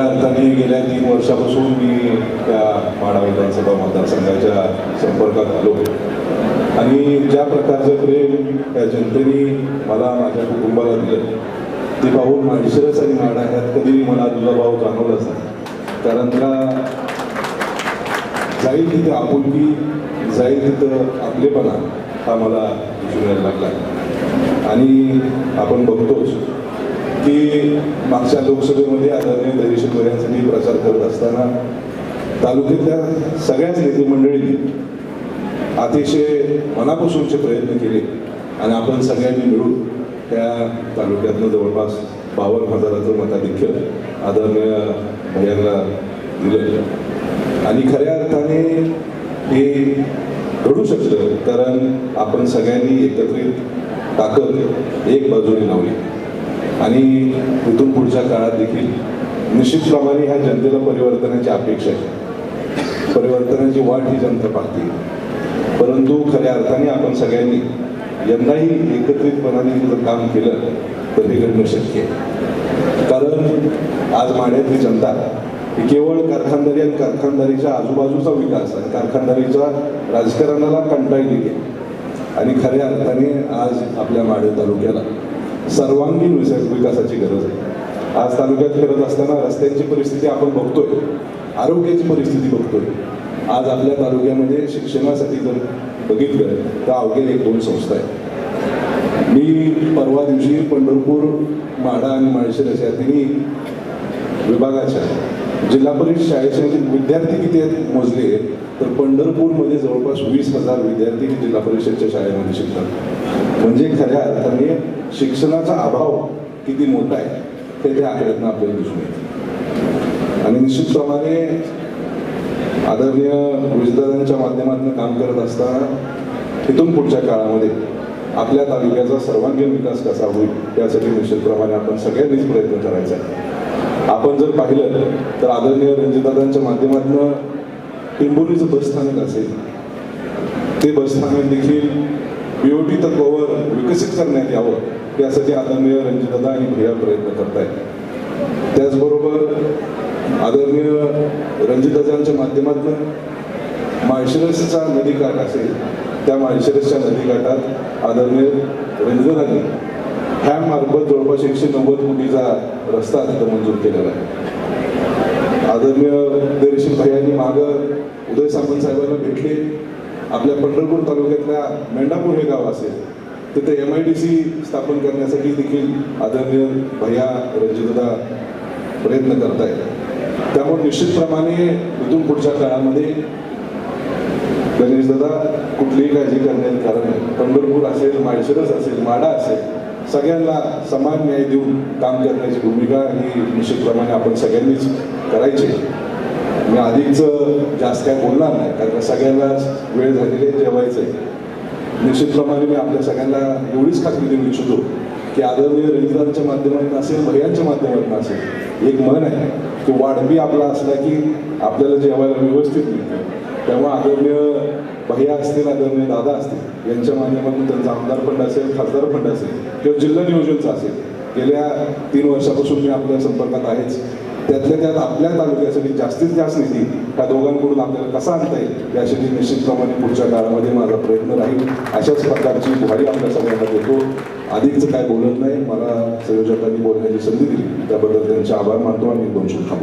खऱ्या अर्थाने गेल्या तीन वर्षापासून मी त्या माढा विधानसभा मतदारसंघाच्या संपर्कात आलो. आणि ज्या प्रकारचं प्रेम त्या जनतेने मला माझ्या कुटुंबाला दिलं ते पाहून माळशिरस आणि माढा ह्यात कधी मला दुजाभाव जाणवलाच नाही. कारण का जाईल तिथं आपुलकी जाईल तिथं आपलेपणा हा मला दिसून यायला लागला. आणि आपण बघतोच की मागच्या लोकसभेमध्ये आदरणीय धैर्यशील यांसाठी प्रचार करत असताना तालुक्यातल्या सगळ्याच नेते मंडळींनी अतिशय मनापासूनचे प्रयत्न केले आणि आपण सगळ्यांनी मिळून त्या तालुक्यातनं जवळपास बावन्न हजाराचं मताधिक्य आदरणीय भैयांना दिलं. आणि खऱ्या अर्थाने हे घडू शकतं कारण आपण सगळ्यांनी एकत्रित ताकद एक बाजूने लावली. आणि इथून पुढच्या काळात देखील निश्चितप्रमाणे ह्या जनतेला परिवर्तनाची अपेक्षा आहे. परिवर्तनाची वाट ही जनता पाहते. परंतु खऱ्या अर्थाने आपण सगळ्यांनी यंदाही एकत्रितपणाने जर काम केलं तर हे घडणं शक्य आहे. कारण आज माढ्यातली जनता ही केवळ कारखानदारी आणि कारखानदारीच्या आजूबाजूचा विकास आणि कारखानदारीच्या राजकारणाला कंटाळली आहे. आणि खऱ्या अर्थाने आज आपल्या माढे तालुक्याला सर्वांगीण विकास- विकासाची गरज आहे. आज तालुक्यात फिरत असताना रस्त्यांची परिस्थिती आपण बघतोय. आरोग्याची परिस्थिती बघतोय. आज आपल्या तालुक्यामध्ये शिक्षणासाठी जर बघितलं तर अवघ्या एक दोन संस्था आहेत. मी परवा दिवशी पंढरपूर माढा आणि माळशिरस अशा तिन्ही विभागाच्या जिल्हा परिषद शाळेचे विद्यार्थी किती आहेत? मोजले तर पंढरपूरमध्ये जवळपास वीस हजार विद्यार्थी जिल्हा परिषदच्या शाळेमध्ये शिकतात. म्हणजे खऱ्या अर्थाने शिक्षणाचा अभाव किती मोठा आहे ते त्या आकड्यातनं आपल्याला दिसून येते. आणि निश्चितप्रमाणे आदरणीय विजदारांच्या माध्यमातून काम करत असताना तिथून पुढच्या काळामध्ये आपल्या तालुक्याचा सर्वांगीण विकास कसा होईल यासाठी निश्चितप्रमाणे आपण सगळ्यांनीच प्रयत्न करायचा आहे. आपण जर पाहिलं तर आदरणीय रणजितदादांच्या माध्यमातून टिंबोलीचं बसस्थानक असेल. ते बसस्थानक देखील बीओटी तत्वावर विकसित करण्यात यावं यासाठी आदरणीय रणजितदादा आणि भैया प्रयत्न करतायत. त्याचबरोबर आदरणीय रणजितदादांच्या माध्यमातून माळशिरसचा नदीकाठ असेल त्या माळशिरसच्या नदीकाठात आदरणीय रणजितदादांनी ह्या मार्फत जवळपास एकशे नव्वद कोटीचा रस्ता तिथं मंजूर केलेला आहे. आदरणीय दर्शन भाई मागं उदय सामंत साहेबांना भेटले. आपल्या पंढरपूर तालुक्यातल्या मेंढापूर हे गाव असेल तिथे एम आय डी सी स्थापन करण्यासाठी देखील आदरणीय भैया रणजितदा प्रयत्न करतायत. त्यामुळे निश्चितप्रमाणे इथून पुढच्या काळामध्ये गणेशदादा कुठलीही काळजी करण्यात कारण नाही. पंढरपूर असेल माळशिरस असेल माडा असेल सगळ्यांना समान न्याय देऊन काम करण्याची भूमिका ही निश्चितप्रमाणे आपण सगळ्यांनीच करायची मी अधिकच जास्त काय बोलणार नाही कारण का सगळ्यांनाच वेळ झालेली आहे जेवायचं आहे निश्चितप्रमाणे मी आपल्या सगळ्यांना एवढीच खात्री देऊ इच्छितो की आदरणीय रंजितांच्या माध्यमातून असेल भैयांच्या माध्यमातून असेल एक मन आहे की वाढवी आपला असला की आपल्याला जेवायला व्यवस्थित मिळतं. तेव्हा आदरणीय भैया असतील आदरणीय दादा असतील यांच्या माध्यमातून त्यांचा आमदार फंड असेल खासदार फंड असेल किंवा जिल्हा नियोजनचा असेल. गेल्या तीन वर्षापासून मी आपल्या संपर्कात आहेच. त्यातल्या त्यात आपल्या तालुक्यासाठी जास्तीत जास्त निधी त्या दोघांकडून आपल्याला कसा आणता येईल यासाठी निश्चितप्रमाणे पुढच्या काळामध्ये माझा प्रयत्न राहील. अशाच प्रकारची गुहारी आपल्या सगळ्यांना देतो. अधिकचं काय बोलत नाही मला संयोजकांनी बोलण्याची संधी दिली. त्याबद्दल त्यांचे आभार मानतो आणि दोन शब्द